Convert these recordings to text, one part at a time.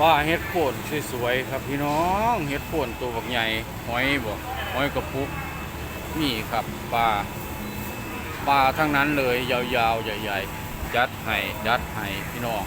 ปลาเฮ็ดโคนสวยๆครับพี่น้องเฮ็ดโคนตัวบักใหญ่หอยบ่หอยกระปุกนี่ครับปลาปลาทั้งนั้นเลยยาวๆ ใหญ่ๆจัดให้จัดให้พี่น้อง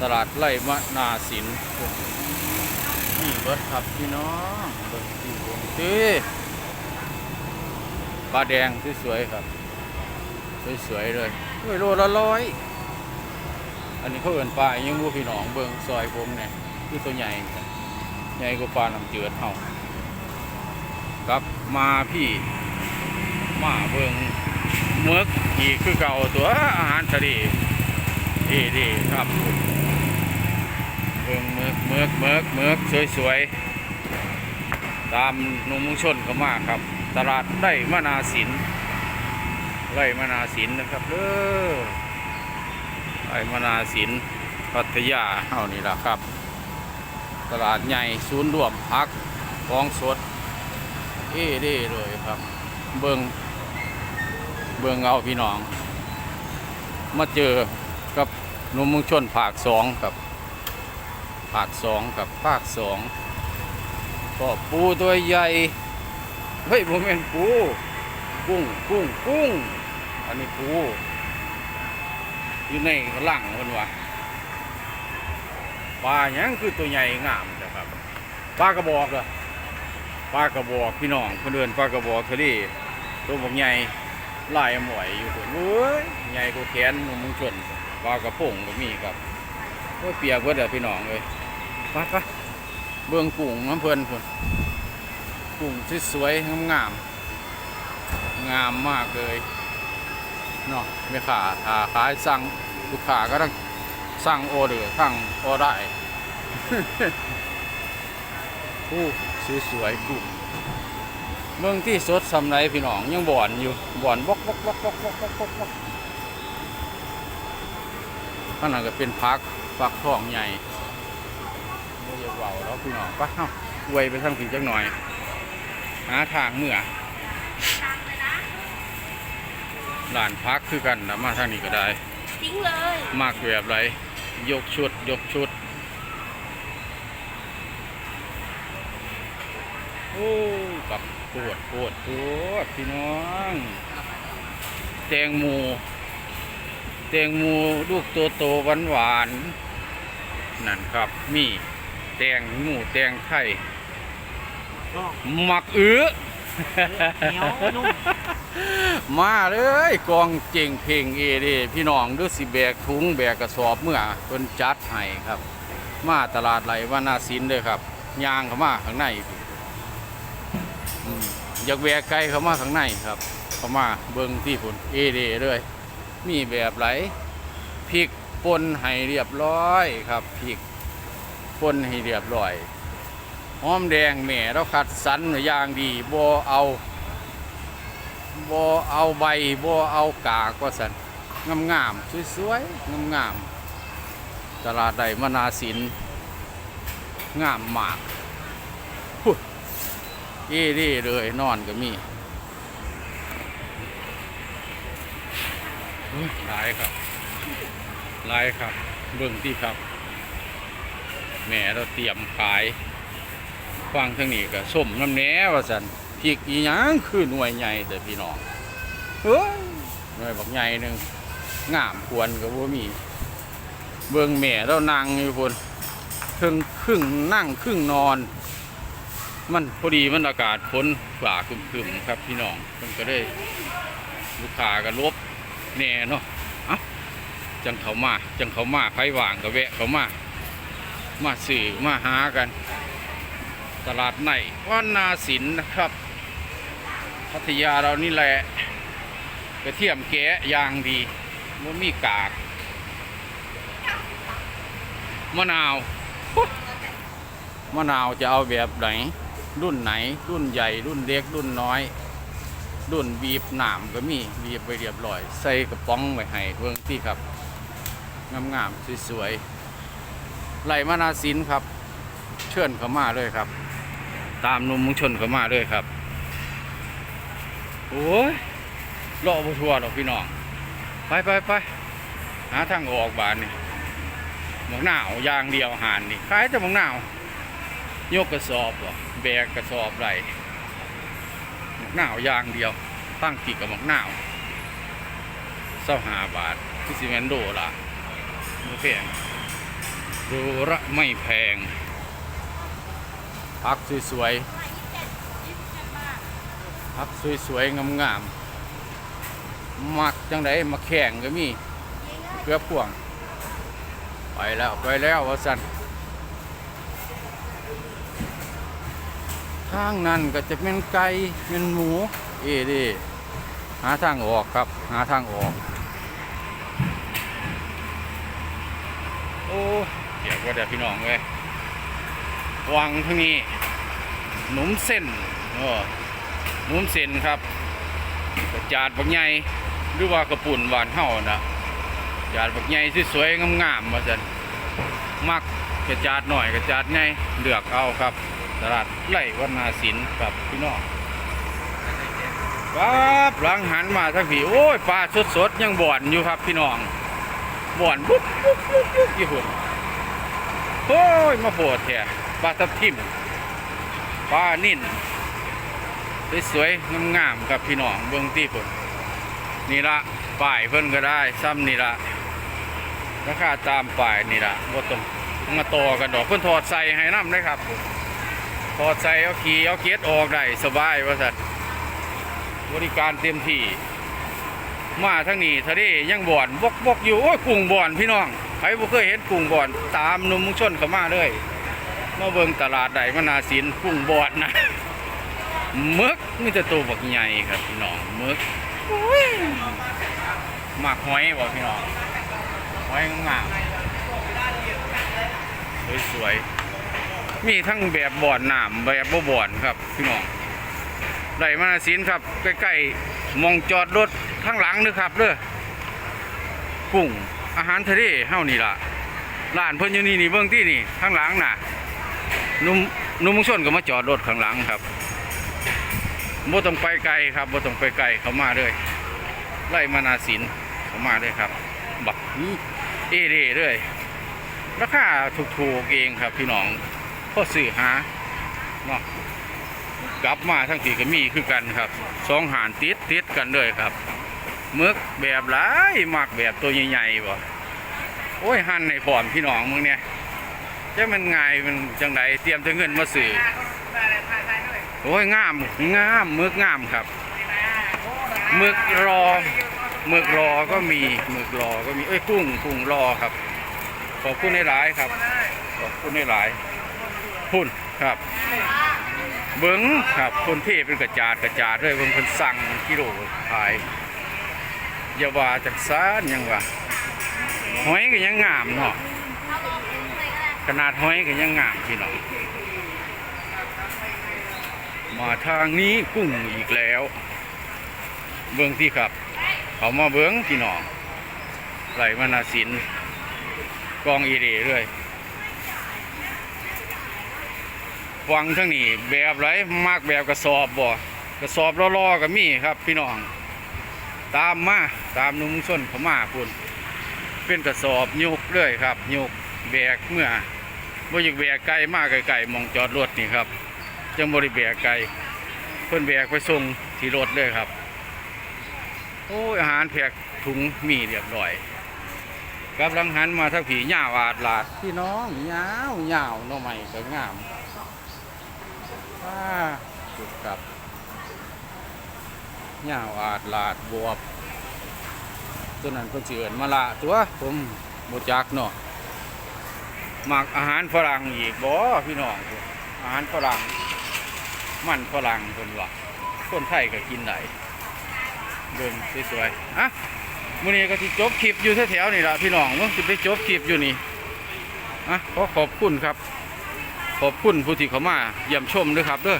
ตลาดไร่มะนาสินนี่เบิดครับพี่น้องเบิดที่วงตีปลาแดงสวยๆครับ สวยๆเลยเฮ้ยโลละร้อย อันนี้เขาเอินปลายังบูพี่น้องเบิงซอยผมเนี่ยคือตัวใหญ่ใหญ่กว่าปลาลำเจือดเฮาครับมาพี่มาเบิงเมือกอีกคือเก่าตัวอาหารทะเลดีดีๆครับเบิงเมือกเมือกเมือกเมือกสวยๆตามหนมมุงชนก็มาครับ ตลาดได้มนาสินไร่มนาสินนะครับเด้อ ไอมนาสินพัทยาเฮานี่ล่ะครับ ตลาดใหญ่ศูนย์รวมพักของสด เอ้เด้เลยครับ เบิงเบิงเอาพี่น้อง มาเจอกับหนุ่มมุงชนภาคสองกับภาคสองกับภาคสองก็ปูตัวใหญ่เฮ้ยผมเป็นปู กุ้งกุ้งกุ้งอันนี้ปู อยู่ในหลังเพิ่นว่าปลาหยังคือตัวใหญ่งามจ้ะครับปลากระบอกเหรอปลากระบอกพี่น้องเพิ่นเดินปลากระบอกทะเลตัวบอกใหญ่ลายหมวยอยู่เพิ่นเว้ยใหญ่กว่าแขนมึงชนปลากระพงก็มีครับโอ้ยเปียกเบิดเด้อพี่น้องเอ้ยไปไปเบิ่งกุ้งน้ำเพลินพุ่นกุ้งสวยๆงามงามมากเลย เนาะไม่ขาถ้าขายสั่งลูกค้าก็ต้องสั่งออเดอร์สั่งออได้ผู้สวยๆกลุ่มเมืองที่สดสำไรพี่น้องยังบ่อนอยู่บ่อนบกบกบกบกบกบกบกข้างหลังก็เป็นพักฟักทองใหญ่ไม่อยากเบาแล้วพี่น้องไปเอ้าอวยไปทางผีจักหน่อยหาทางเมื่อ หลานพักคือกันนะมาทางนี้ก็ได้ทิ้งเลย มากแบบไรยกชุด ยกชุด โอ้กับปวดปวดปวดพี่น้องแตงโมแตงโมลูกโตโตหวานหวานๆนั่นครับมีแตงหมูแตงไทยหมักอื้อ เหนียวนุ่มมาเลยกองเจงเพลงเอเดพี่น้องดูสิแบกถุงแบกกระสอบเมื่อเพิ่นจัดให้ครับ มาตลาดไหลว่านาสินเลยครับยางเข้ามาข้างในอยากแบกไกลเข้ามาข้างในครับเข้ามาเบิ่งที่ผลเอเดเลย มีแบบไหลพริกปนให้เรียบร้อยครับพริกปนให้เรียบร้อย หอมแดงแม่เราคัดสรรอย่างดีบ่เอาบ่เอาใบบ่เอากากว่าสันงามงามๆสวยๆงามงามตลาดใดมนาสินงามมากพุดเอ้ดีเลยนอนก็มีหลายครับหลายครับ เบิ่งที่ครับ แม่เราเตรียมขาย ฟังทางนี้ก็ส้มน้ำแหน่ว่าสันพริกอีหยังคือหน่วยใหญ่แต่พี่น้องเฮ้ยหน่วยบักใหญ่หนึ่งงามควรกับว่ามี เบิ่งแม่เรานั่งอยู่พุ่นครึ่งครึ่งนั่งครึ่งนอน มันพอดีมันอากาศฝนฝ่าครึมๆครับพี่น้องมันก็ได้ลูกค้าก็ลบแน่เนาะอ้าจังเขามา จังเขามาไผว่างก็แวะเขามา มาสื่อมาหากัน ตลาดในวัดนาสินนะครับพัทยาเรานี่แหละกระเทียมแกะยางดีมันมีกากมะนาวมะนาวจะเอาแบบไหน รุ่นไหน รุ่นใหญ่ รุ่นเล็ก รุ่นน้อย รุ่นบีบหนามก็มีบีบไปเรียบร้อย ใส่กระป๋องไว้ให้เพื่อนที่ครับงามๆสวยๆไหลมะนาสินครับ เชิญเขามาเลยครับ ตามนุมมุงชนเขามาเลยครับ โอ้ยรอบ่ทัวร์หรอกพี่น้อง ไปไปไปหาทางออกบานนี่หมกหนาวย่างเดียวหานนี่ขายแต่หมกหนาวยกกระสอบบ่แบกกระสอบไรหมกหนาวยางเดียว ตั้งกี่กับหมกหนาวเศร้าหาบาทที่สิเมนโดละไม่แพงดูละไม่แพง พักสวยๆพักสวยๆงามๆมักจังไดมาแข่งก็มีเกือบพ่วง ไปแล้วไปแล้ววสันทางนั้นก็จะเป็นไก่เป็นหมู เอเดีหาทางออกครับ หาทางออก โอ้เดี๋ยวก็เดี๋ยวพี่น้องเว้ย วางทางนี้ หนุ่มเส้นเออหนุ่มเส้นครับกระจาดบักใหญ่หรือว่ากระปุ่นหวานเห่านะจาดบักใหญ่สวยๆงามๆมาสันมักกระจาดหน่อยกระจาดใหญ่เลือกเอาครับ ตลาดไร่วันนาสินกับพี่น้องปั๊บหลังหันมาทั้งผีโอ้ยปลาสดๆยังบ่อนอยู่ครับพี่น้องบ่อนปุ๊บปุ๊บปุ๊บปุ๊บอยู่หุ่นโอ้ยมาโผล่แท้ ปลาทับทิมปลานิ่นสวยๆงามๆครับพี่น้องเบื้องที่พุ่นนี่ละป้ายเพิ่นก็ได้ซ้ำนี่ละราคาตามป้ายนี่ละบ่ต้องมาต่อกันดอกเพิ่นถอดใส่ให้น้ำได้ครับถอดใส่เอาขี่เอาเกียร์ออกได้สบายว่าซั่นบริการเต็มที่มาทั้งนี้ทะเลยังบ่อนบกบกอยู่โอ้ยกุ้งบ่อนพี่น้องใครบ่เคยเห็นกุ้งบ่อนตามนุ่มมุงชนเข้ามาเลย มาเบิงตลาดใดมนาสินกุ้งบ่อนนะมึกมีแต่ตัวบักใหญ่ครับพี่น้องมึกหมักหอยบ่พี่น้องหอยงามสวยๆมีทั้งแบบบ่อนน้ำแบบบ่บ่อนครับพี่น้องไร่มานาสินครับใกล้ๆมองจอดรถข้างหลังนึครับเด้อกุ้งอาหารทะเลเฮานี่ล่ะร้านเพิ่นอยู่นี่นี่เบิ่งที่นี่ข้างหลังน่ะ นุ่มนุ่มมุงชนก็มาจอดรถข้างหลังครับบ่ต้องไปไกลครับบ่ต้องไปไกลเขามาเลยไล่มานาสินเขามาเลยครับ บักนี้เอเร่เลยราคาถูกๆเองครับ พี่น้องพ่อสื่อหาเนาะกลับมาทั้งสี่ก็มีคือกันครับสองหานติดติดกันเลยครับมึกแบบหลายมักแบบตัวใหญ่ๆบ่โอ้ยหันในพร้อมพี่น้องมึงเนี่ย จะมันง่ายมันจังไดเตรียมจะเงินมาสื่อโอ้ยงามงามมึกงามครับมึกรอมึกรอก็มีมึกรอก็มีเอ้ยกุ้งกุ้งรอครับ ขอบคุณในหลายครับขอบคุณในหลายพุ่นครับ เบิ้งครับคนเทเป็นกระจาดกระจาดเลยเบิ้งคนสั่งกิโลขายยาวาจากซานยังว่าหอยก็ยังงามเนาะ ขนาดหอยก็ยังงามพี่น้องมาทางนี้กุ้งอีกแล้ว เบื้องที่ครับ เขามาเบื้องพี่น้องไหลมานาสินกองอีเดเลยฟังทั้งนี้แบบไรมากแบบกระสอบบ่กระสอบล่อๆก็มีครับ พี่น้อง ตามมาตามนุ่มส้นเขามาคุณเป็นกระสอบยกเลยครับยกแบกเมื่อ บ่อยากแบกไกลมากไกลๆมองจอดรถนี่ครับจังบริแบกไกลเพิ่อนแบกไปส่งที่รถเลยครับ โอ้ยอาหารแพกถุงมีเรียบร้อยกำลังหันมาทักผีหญ้าวอาดลาดพี่น้องยาวยาวน่องใหม่ก็งามว้าสุดครับหญ้าวอาดลาดบวบตัวนั้นเพิ่นสิเอิ้นมาละตัวผมบ่จักเนาะ มักอาหารฝรั่งอีกบ่พี่น้องอาหารฝรั่งมันฝรั่งเพิ่นว่าคนไทยก็กินได้เบิ่งสวยๆอะมื้อนี้ก็สิจบคลิปอยู่แถวๆนี่ล่ะพี่น้องเมื่อสิไปจบคลิปอยู่นี่อะขอขอบคุณครับ ขอบคุณผู้ที่เข้ามาเยี่ยมชมด้วยครับเด้อ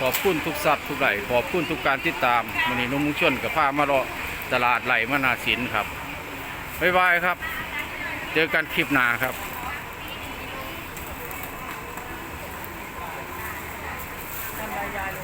ขอบคุณทุกสัตว์ทุกไหลขอบคุณทุกการติดตามมื้อนี้นุ่มมุงชนกับพามารอตลาดไหลมนาสินครับบ๊ายบายครับ เจอกันคลิปหน้าครับ regalo.